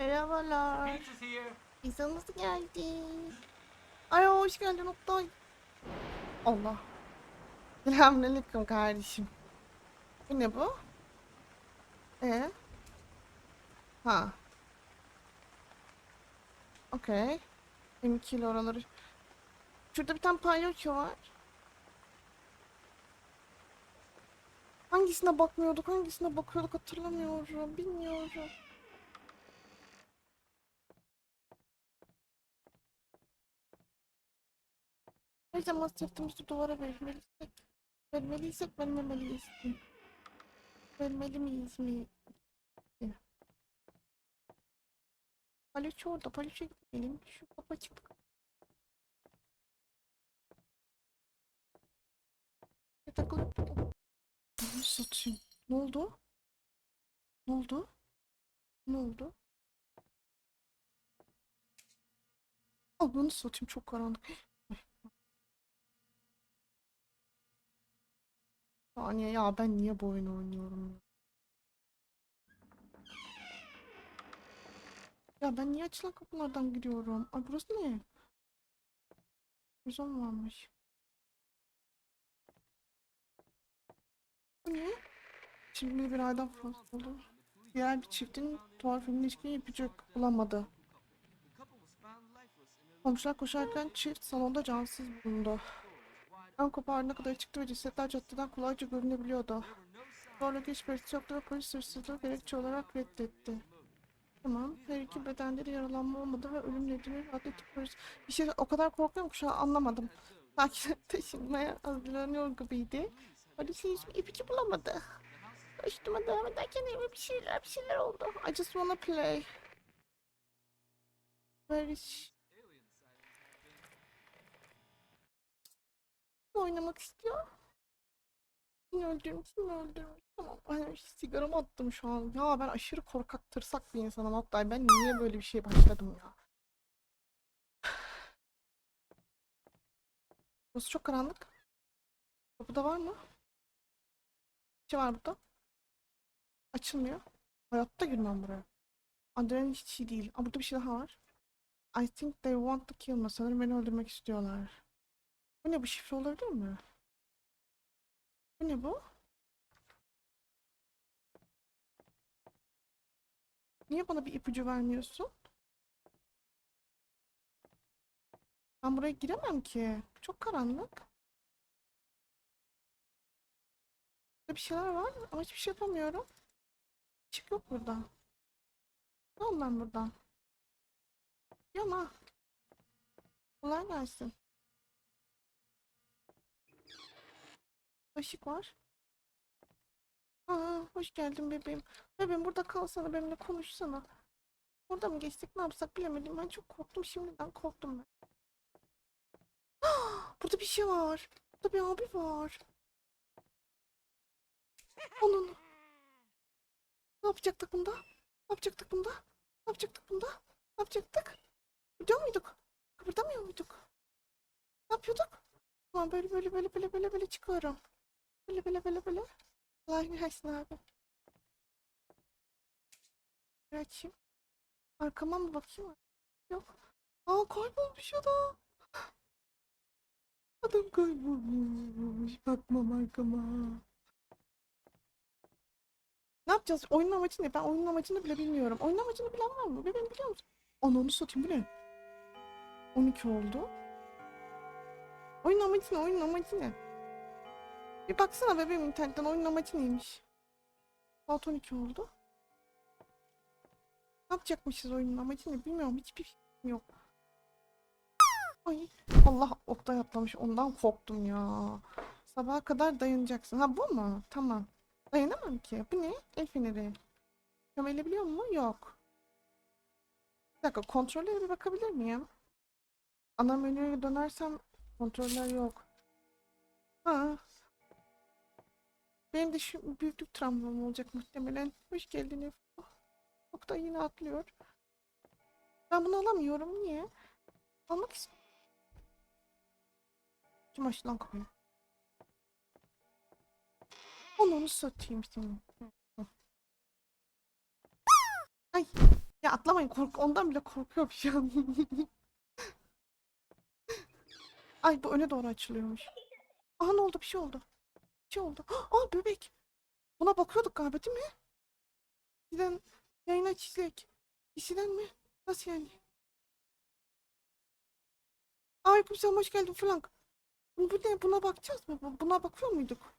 Merhabalar. Pizzamız geldi. Ay hoş geldin Oktay. Allah. Selamünaleyküm kardeşim. Bu ne bu? Ee? Ha. Okey. M2 ile oraları. Şurada bir tane palyaço var. Hangisine bakmıyorduk, hangisine bakıyorduk hatırlamıyorum. Bilmiyorum. Her zaman sırtımızı duvara vermeliysek, vermeliysek vermemeliyiz? Vermeli miyiz mi? Palyaço orada, palyaço gidelim. Şu kapı açık. Takılıp satayım. Ne oldu? Ne oldu? Ne oldu? Al bunu satayım çok karanlık. Saniye ya ben niye bu oyunu oynuyorum ya? Ya ben niye açılan kapılardan giriyorum? Ay burası ne? Güzel varmış. Bu ne? Şimdi bir aydan fazla olur. Diğer bir çiftin tuhaf bir ilişkiyi yapacak bulamadı. Komşular koşarken çift salonda cansız bulundu. Ön kopardığına kadar çıktı ve cesetler caddeden kolayca görünebiliyordu. Zorluk hiçbirisi yoktu ve polis hırsızlığı gerekçe olarak reddetti. Tamam. Her iki bedende de yaralanma olmadı ve ölüm nedeni atletik polis. Bir şey o kadar korkuyorum ki şu an anlamadım. Sanki taşınmaya hazırlanıyor gibiydi. Polis hiçbir ipucu bulamadı. Koşturma devam ederken eve bir şeyler bir şeyler oldu. I just wanna play. Where oynamak istiyor. Kim öldürmüş, kim öldürmüş. Tamam, ay, sigaramı attım şu an. Ya ben aşırı korkak, tırsak bir insanım Oktay. Ben niye böyle bir şeye başladım ya? Burası çok karanlık. Kapıda var mı? Bir şey var burada. Açılmıyor. Hayatta girmem buraya. Adrenalin hiç iyi değil. Aa, burada bir şey daha var. I think they want to kill me. Sanırım beni öldürmek istiyorlar. Bu ne bu şifre olabilir mi? Bu ne bu? Niye bana bir ipucu vermiyorsun? Ben buraya giremem ki. Çok karanlık. Burada bir şeyler var ama hiçbir şey yapamıyorum. Çık yok burada. Tamam ben buradan. Yana. Kolay gelsin. Işık var. Aa, hoş geldin bebeğim. Bebeğim burada kalsana benimle konuşsana. Burada mı geçtik ne yapsak bilemedim. Ben çok korktum şimdiden korktum ben. Burada bir şey var. Burada bir abi var. Onun. Ne yapacaktık bunda? Ne yapacaktık bunda? Ne yapacaktık bunda? Ne yapacaktık? Gidiyor muyduk? Kıpırdamıyor muyduk? Ne yapıyorduk? Tamam böyle böyle böyle böyle böyle böyle çıkıyorum. Böyle böyle böyle böyle. Kolay gelsin abi. Bir açayım. Arkama mı bakayım? Yok. Aa kaybolmuş adam. Adam kaybolmuş. Bakmam arkama. Ne yapacağız? Oyunun amacı ne? Ben oyunun amacını bile bilmiyorum. Oyunun amacını bilen var mı? Bebeğim biliyor musun? Ananı satayım bu ne? 12 oldu. Oyun amacı ne? Oyunun amacı ne? Bir baksana bebeğim internetten oyunun amacı neymiş? Saat 12 oldu. Ne yapacakmışız oyunun amacı? Bilmiyorum. Hiçbir fikrim yok. Ay Allah Oktay atlamış. Ondan korktum ya. Sabaha kadar dayanacaksın. Ha bu mu? Tamam. Dayanamam ki. Bu ne? El feneri. Kamerayla biliyor mu? Yok. Bir dakika kontrollere bir bakabilir miyim? Ana menüye dönersem kontroller yok. Ha. Benim de şu büyüklük travmam olacak muhtemelen. Hoş geldin Efe. Da yine atlıyor. Ben bunu alamıyorum. Niye? Almak istiyorum. Lan kapıyı? Onu onu satayım. Hı. Ay. Ya atlamayın kork ondan bile korkuyorum şu an. Ay bu öne doğru açılıyormuş. Aha ne oldu bir şey oldu. Şey oldu. Aa bebek. Buna bakıyorduk galiba değil mi? Giden yayına çizek. İşiden mi? Nasıl yani? Aleykümselam hoş geldin Frank. Bu ne? Buna bakacağız mı? Bu- Buna bakıyor muyduk?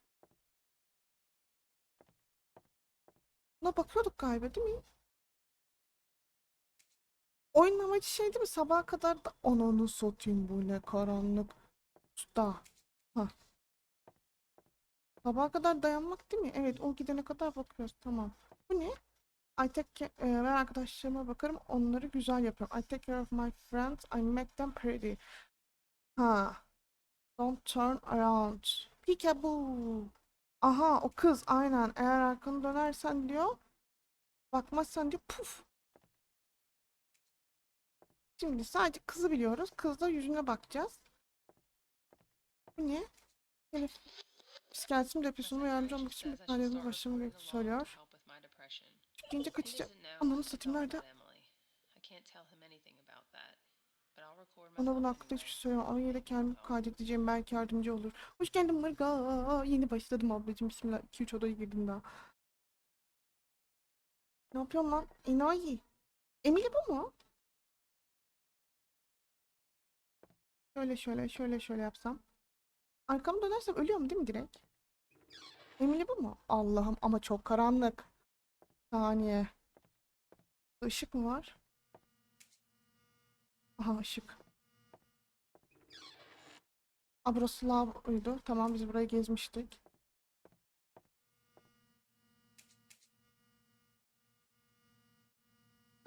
Buna bakıyorduk galiba değil mi? Oyunun amacı şey değil mi? Sabaha kadar da ananı satayım bu ne karanlık. Usta. Ha. Sabaha kadar dayanmak değil mi? Evet o gidene kadar bakıyoruz. Tamam. Bu ne? I take e, ben arkadaşlarıma bakarım. Onları güzel yapıyorum. I take care of my friends. I make them pretty. Ha. Don't turn around. Peekaboo. Aha o kız aynen. Eğer arkanı dönersen diyor. Bakmazsan diyor puf. Şimdi sadece kızı biliyoruz. Kızla yüzüne bakacağız. Bu ne? Elif. Psikiyatrim depresyonuma yardımcı olmak için bir tanelerin başlamı gerektiğini söylüyor. Çıkınca kaçacak. Ananı satayım nerede? Ona bunun hakkında hiçbir şey söyleyemem. Ama yine kendimi kaydedeceğim. Belki yardımcı olur. Hoş geldin Mırga. Yeni başladım ablacığım. Bismillah. 2-3 odaya girdim daha. Ne yapıyorsun lan? Enayi. Emily bu mu? Şöyle şöyle şöyle şöyle yapsam. Arkamı dönersem ölüyorum değil mi direkt? Emily bu mu? Allah'ım ama çok karanlık. Saniye. Işık mı var? Aha ışık. Aa, burası lavaboydu. Tamam biz burayı gezmiştik.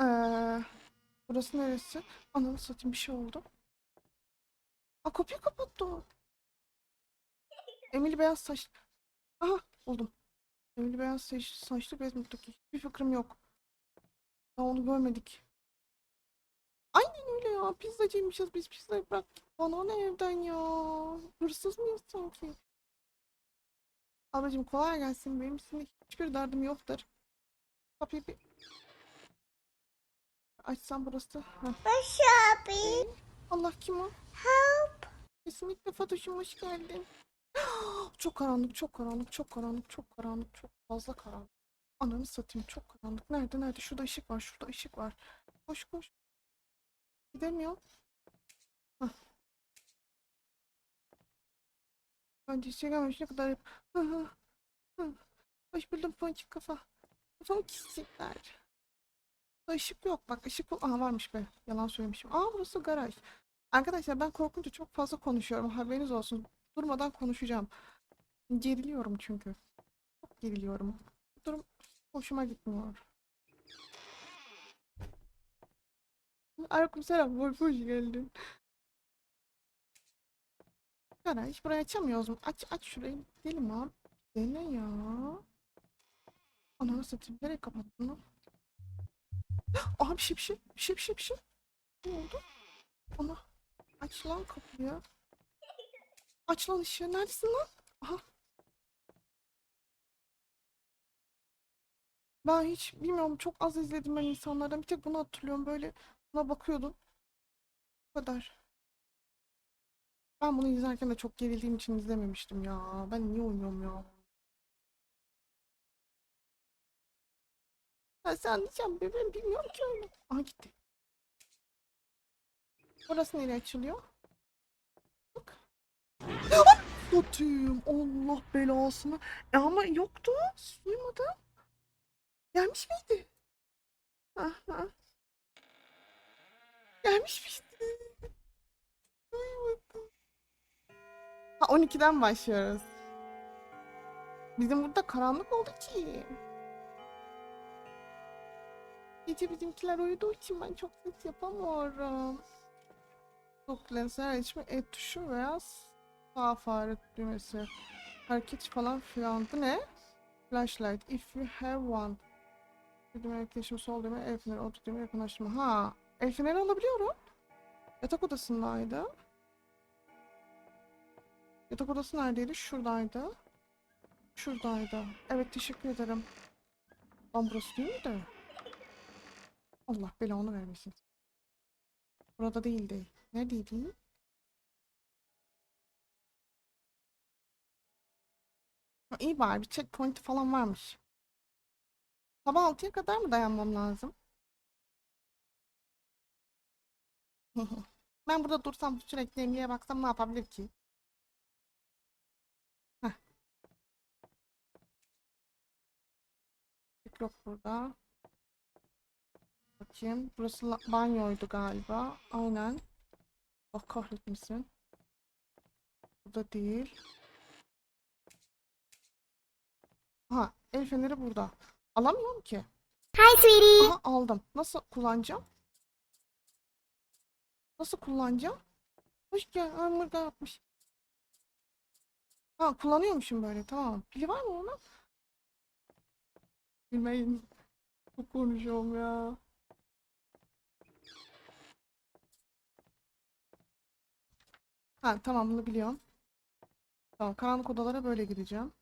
Ee, burası neresi? Ananı satayım bir şey oldu. Aa kapıyı kapattı o. Emily beyaz saç. Aha buldum. Emily beyaz saç, saçlı Bezmut'taki. Hiçbir fikrim yok. Daha onu görmedik. Aynen öyle ya. Pizzacıymışız biz pizzayı bırak. Bana ne evden ya? Hırsız mıyız sanki? Ablacığım kolay gelsin. Benim seninle hiçbir derdim yoktur. Kapıyı bir... Açsam burası. Heh. Shopping. Allah kim o? Help. Kesinlikle Fatoş'um hoş geldin. Çok karanlık, çok karanlık, çok karanlık, çok karanlık, çok fazla karanlık. Ananı satayım çok karanlık. Nerede nerede? Şurada ışık var, şurada ışık var. Koş koş. Gidemiyorum. Hah. Ben de şey gelmemiş ne kadar... Hı. Hoş buldum ponçik kafa. Kafamı kesecekler. Burada ışık yok. Bak ışık yok. Aha varmış be. Yalan söylemişim. Aa burası garaj. Arkadaşlar ben korkunca çok fazla konuşuyorum. Haberiniz olsun. Durmadan konuşacağım. Geriliyorum çünkü. Çok geriliyorum. Bu durum hoşuma gitmiyor. Aleykümselam. Wolf hoş geldin. Garaj. Burayı açamıyoruz mu? Aç aç şurayı. Gidelim abi. Dene ya. Ananı satayım. Nereye kapattın lan? Aha bir şey bir şey. Bir şey bir şey bir şey. Ne oldu? Ana. Aç lan kapıyı. Aç lan ışığı. Neredesin lan? Aha. Ben hiç bilmiyorum. Çok az izledim ben insanlardan. Bir tek bunu hatırlıyorum. Böyle buna bakıyordum. Bu kadar. Ben bunu izlerken de çok gerildiğim için izlememiştim ya. Ben niye oynuyorum ya? Ben sen anlayacağım bebeğim bilmiyorum ki öyle. Aha gitti. Burası nereye açılıyor? Bak. Satayım. Allah belasını. E ama yoktu. Duymadım. Gelmiş miydi? Aha. Gelmiş miydi? Duymadım. Ha 12'den başlıyoruz. Bizim burada karanlık oldu ki. Gece bizimkiler uyuduğu için ben çok ses yapamıyorum. Çok lensler içme et tuşu veya sağ fare düğmesi. Hareket falan filan. Bu ne? Flashlight. If you have one. Düğme yaklaşım sol düğme el feneri orta düğme yakınlaştırma. Ha. El feneri alabiliyorum. Yatak odasındaydı. Yatak odası neredeydi? Şuradaydı. Şuradaydı. Evet teşekkür ederim. Lan burası değil mi de? Allah belanı vermesin. Burada değildi. Neredeydi? Ha, iyi bari bir checkpoint falan varmış. Sabah 6'ya kadar mı dayanmam lazım? Ben burada dursam sürekli Emily'e baksam ne yapabilir ki? Heh. Yok burada. Bakayım. Burası banyoydu galiba. Aynen. Oh kahretmesin. Burada değil. Ha, el feneri burada. Alamıyorum ki. Hi, sweetie. Aha aldım. Nasıl kullanacağım? Nasıl kullanacağım? Hoş gel. Hamburger yapmış. Ha kullanıyormuşum böyle. Tamam. Pili var mı onun? Bilmeyin. Çok konuşuyorum ya. Ha tamam bunu biliyorum. Tamam karanlık odalara böyle gireceğim.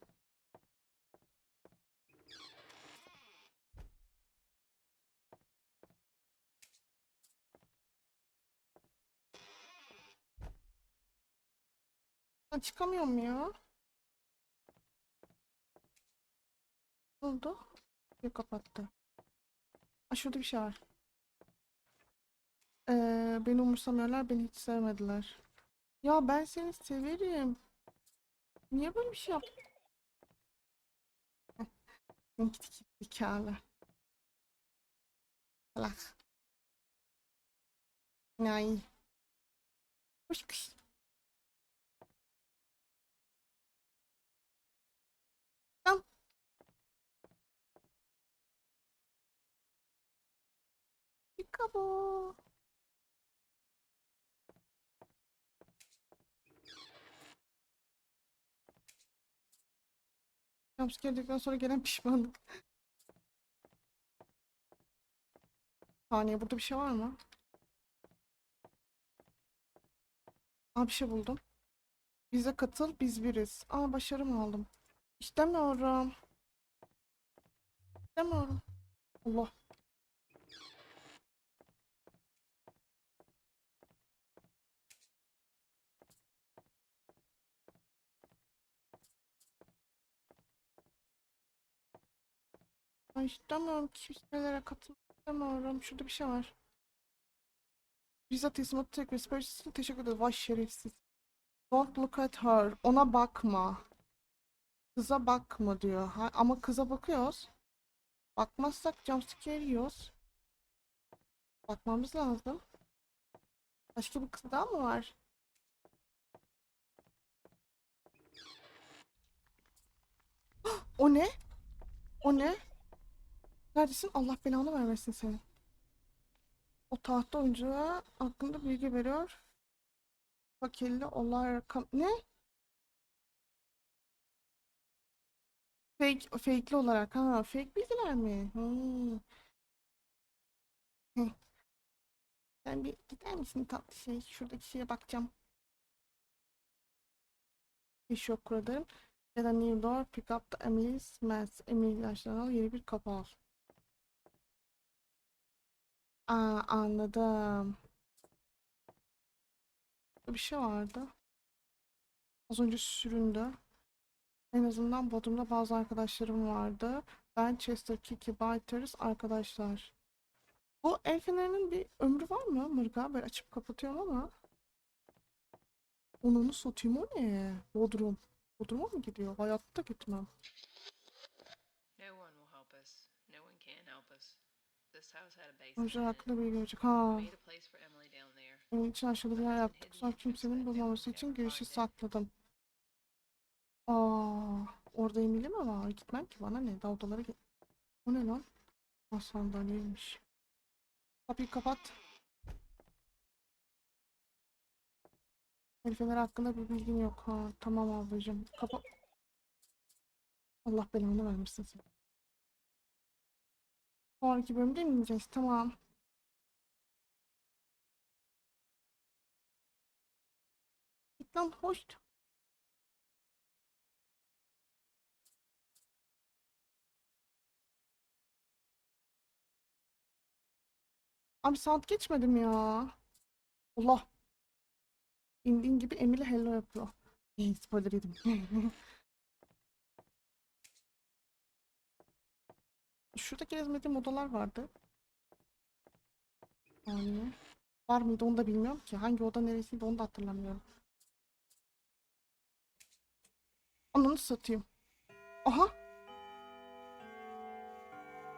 Çıkamıyorum ya. Ne oldu? Bir kapattı. Aa, şurada bir şey var. Ee, beni umursamıyorlar, beni hiç sevmediler. Ya ben seni severim. Niye böyle bir şey yap? Git git zekalı. Salak. Ay. Hoş kış. Peekaboo. Jumpscare'den sonra gelen pişmanlık. Saniye burada bir şey var mı? Aa bir şey buldum. Bize katıl biz biriz. Aa başarı mı aldım? İstemiyorum. İstemiyorum. Allah. Ay istemiyorum kimselere katılmak istemiyorum. Şurada bir şey var. Bizzat teslimatı tek siparişi için teşekkür ederim. Vay şerefsiz. Don't look at her. Ona bakma. Kıza bakma diyor. Ha, ama kıza bakıyoruz. Bakmazsak jumpscare yiyoruz. Bakmamız lazım. Başka bir kız daha mı var? O ne? O ne? Neredesin? Allah belanı vermesin seni. O tahta oyuncuya hakkında bilgi veriyor. Fakirli olay rakam... Ne? Fake, fake'li olarak. Ha, fake bilgiler mi? Hmm. Sen bir gider misin tatlı şey? Şuradaki şeye bakacağım. İş yok kurarım. Ya da new door, pick up the Emily's mess. Emily ilaçlarını al, yeni bir kapı al. Aa, anladım. Bir şey vardı. Az önce süründü. En azından Bodrum'da bazı arkadaşlarım vardı. Ben Chester, Kiki, Biters arkadaşlar. Bu el fenerinin bir ömrü var mı Mırga? Böyle açıp kapatıyorum ama. Onu satayım o ne? Bodrum. Bodrum'a mı gidiyor? Hayatta gitmem. İt. hakkında bilgi verecek. Ha. Onun için aşağıda bir yer yaptık. Sonra kimsenin bulmaması için girişi sakladım. Aa, orada Emily mi var? Gitmem ki bana ne? Daha odalara git. O ne lan? Ha, sandalyeymiş. Kapıyı kapat. Elifeler hakkında bir bilgin yok. Ha, tamam ablacığım. Kapa... Allah belanı vermesin seni. Sonraki bölümde mi ineceğiz? Tamam. Git hoş. Abi saat geçmedim ya. Allah. İndiğin gibi Emily hello yapıyor. İyi spoiler yedim. Şurada gezmediğim odalar vardı. Yani var mıydı onu da bilmiyorum ki. Hangi oda neresiydi onu da hatırlamıyorum. Ananı satayım. Aha